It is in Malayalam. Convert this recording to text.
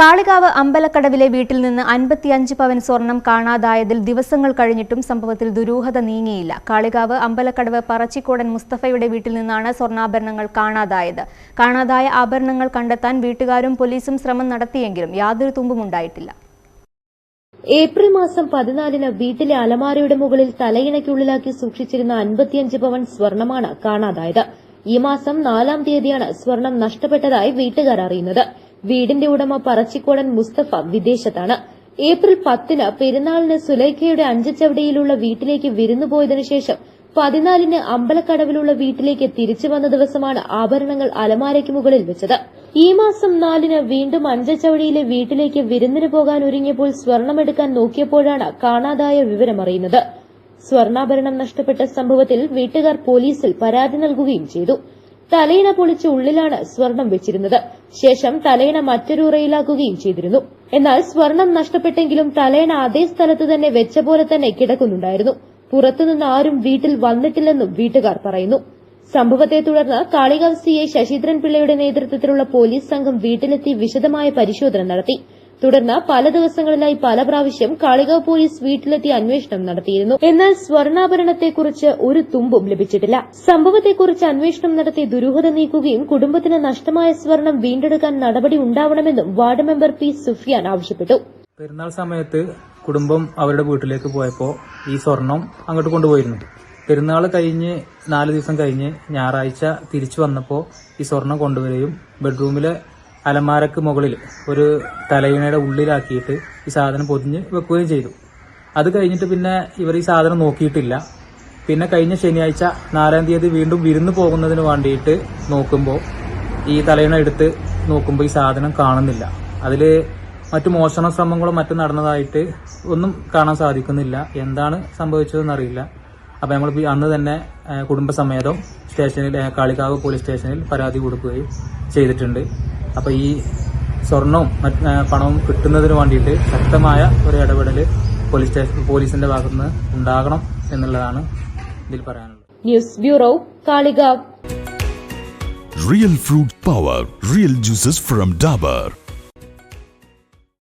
Kalikavu അമ്പലക്കടവിലെ വീട്ടിൽ നിന്ന് അൻപത്തിയഞ്ച് പവൻ സ്വർണം കാണാതായതിൽ ദിവസങ്ങൾ കഴിഞ്ഞിട്ടും സംഭവത്തിൽ ദുരൂഹത നീങ്ങിയില്ല. കാളികാവ് അമ്പലക്കടവ് പറച്ചിക്കോടൻ മുസ്തഫയുടെ വീട്ടിൽ നിന്നാണ് സ്വർണാഭരണങ്ങൾ കാണാതായത്. കാണാതായ ആഭരണങ്ങൾ കണ്ടെത്താൻ വീട്ടുകാരും പോലീസും ശ്രമം നടത്തിയെങ്കിലും യാതൊരു തുമ്പും ഉണ്ടായിട്ടില്ല. ഏപ്രിൽ മാസം പതിനാലിന് വീട്ടിലെ അലമാരയുടെ മുകളിൽ തലയിണയ്ക്കുള്ളിലാക്കി സൂക്ഷിച്ചിരുന്ന അൻപത്തിയഞ്ച് പവൻ സ്വർണമാണ് കാണാതായത്. ഈ മാസം നാലാം തീയതിയാണ് സ്വർണം നഷ്ടപ്പെട്ടതായി വീട്ടുകാർ അറിയുന്നത്. വീടിന്റെ ഉടമ പറച്ചിക്കോടൻ മുസ്തഫ വിദേശത്താണ്. ഏപ്രിൽ പത്തിന് പെരുന്നാളിന് സുലൈഖയുടെ അഞ്ചച്ചവടിയിലുള്ള വീട്ടിലേക്ക് വിരുന്നു പോയതിനു ശേഷം പതിനാലിന് അമ്പലക്കടവിലുള്ള വീട്ടിലേക്ക് തിരിച്ചു വന്ന ദിവസമാണ് ആഭരണങ്ങൾ അലമാരയ്ക്ക് മുകളിൽ വെച്ചത്. ഈ മാസം നാലിന് വീണ്ടും അഞ്ചച്ചവടിയിലെ വീട്ടിലേക്ക് വിരുന്നിന് പോകാൻ ഒരുങ്ങിയപ്പോൾ സ്വർണമെടുക്കാൻ നോക്കിയപ്പോഴാണ് കാണാതായ വിവരമറിയുന്നത് സ്വർണാഭരണം നഷ്ടപ്പെട്ട സംഭവത്തിൽ വീട്ടുകാർ പോലീസിൽ പരാതി നൽകുകയും ചെയ്തു. തലയിണ പൊളിച്ച് ഉള്ളിലാണ് സ്വർണം വെച്ചിരുന്നത്. ശേഷം തലയിണ മറ്റൊരു ഉറയിലാക്കുകയും ചെയ്തിരുന്നു. എന്നാൽ സ്വർണം നഷ്ടപ്പെട്ടെങ്കിലും തലയിണ അതേ സ്ഥലത്ത് തന്നെ വെച്ച പോലെ തന്നെ കിടക്കുന്നുണ്ടായിരുന്നു. പുറത്തുനിന്ന് ആരും വീട്ടിൽ വന്നിട്ടില്ലെന്നും വീട്ടുകാർ പറയുന്നു. സംഭവത്തെ തുടർന്ന് കാളികാവ് സി എ ശശീന്ദ്രൻ പിള്ളയുടെ നേതൃത്വത്തിലുള്ള പോലീസ് സംഘം വീട്ടിലെത്തി വിശദമായ പരിശോധന നടത്തി. തുടർന്ന് പല ദിവസങ്ങളിലായി പല പ്രാവശ്യം കാളികാവ് പോലീസ് വീട്ടിലെത്തി അന്വേഷണം നടത്തിയിരുന്നു. എന്നാൽ സ്വർണാഭരണത്തെക്കുറിച്ച് ഒരു തുമ്പും ലഭിച്ചിട്ടില്ല. സംഭവത്തെക്കുറിച്ച് അന്വേഷണം നടത്തി ദുരൂഹത നീക്കുകയും കുടുംബത്തിന് നഷ്ടമായ സ്വർണം വീണ്ടെടുക്കാൻ നടപടി ഉണ്ടാവണമെന്നും വാർഡ് മെമ്പർ പി സുഫിയാൻ ആവശ്യപ്പെട്ടു. പെരുന്നാൾ സമയത്ത് കുടുംബം അവരുടെ വീട്ടിലേക്ക് പോയപ്പോൾ ഈ സ്വർണം അങ്ങോട്ട് കൊണ്ടുപോയിരുന്നു. പെരുന്നാൾ കഴിഞ്ഞ് നാല് ദിവസം കഴിഞ്ഞ് ഞായറാഴ്ച തിരിച്ചു വന്നപ്പോൾ ഈ സ്വർണം കൊണ്ടുവരികയും ബെഡ്റൂമിലെ അലമാരക്ക് മുകളിൽ ഒരു തലയിണയുടെ ഉള്ളിലാക്കിയിട്ട് ഈ സാധനം പൊതിഞ്ഞ് വെക്കുകയും ചെയ്തു. അത് കഴിഞ്ഞിട്ട് പിന്നെ ഇവർ ഈ സാധനം നോക്കിയിട്ടില്ല. പിന്നെ കഴിഞ്ഞ ശനിയാഴ്ച നാലാം തീയതി വീണ്ടും വിരുന്ന് പോകുന്നതിന് വേണ്ടിയിട്ട് നോക്കുമ്പോൾ ഈ തലയിണ എടുത്ത് നോക്കുമ്പോൾ ഈ സാധനം കാണുന്നില്ല. അതിൽ മറ്റു മോഷണ ശ്രമങ്ങളും മറ്റും നടന്നതായിട്ട് ഒന്നും കാണാൻ സാധിക്കുന്നില്ല. എന്താണ് സംഭവിച്ചതെന്ന് അറിയില്ല. അപ്പം നമ്മൾ അന്ന് തന്നെ കുടുംബസമേതം സ്റ്റേഷനിൽ കാളികാവ് പോലീസ് സ്റ്റേഷനിൽ പരാതി കൊടുക്കുകയും ചെയ്തിട്ടുണ്ട്. അപ്പോൾ ഈ സ്വർണവും മറ്റ് പണവും കിട്ടുന്നതിന് വേണ്ടിയിട്ട് ശക്തമായ ഒരു ഇടപെടൽ പോലീസ് സ്റ്റേഷൻ പോലീസിന്റെ ഭാഗത്തുനിന്ന് ഉണ്ടാകണം എന്നുള്ളതാണ് ഇതിൽ പറയാനുള്ളത് news bureau Kalikavu real fruit power real juices from Dabur.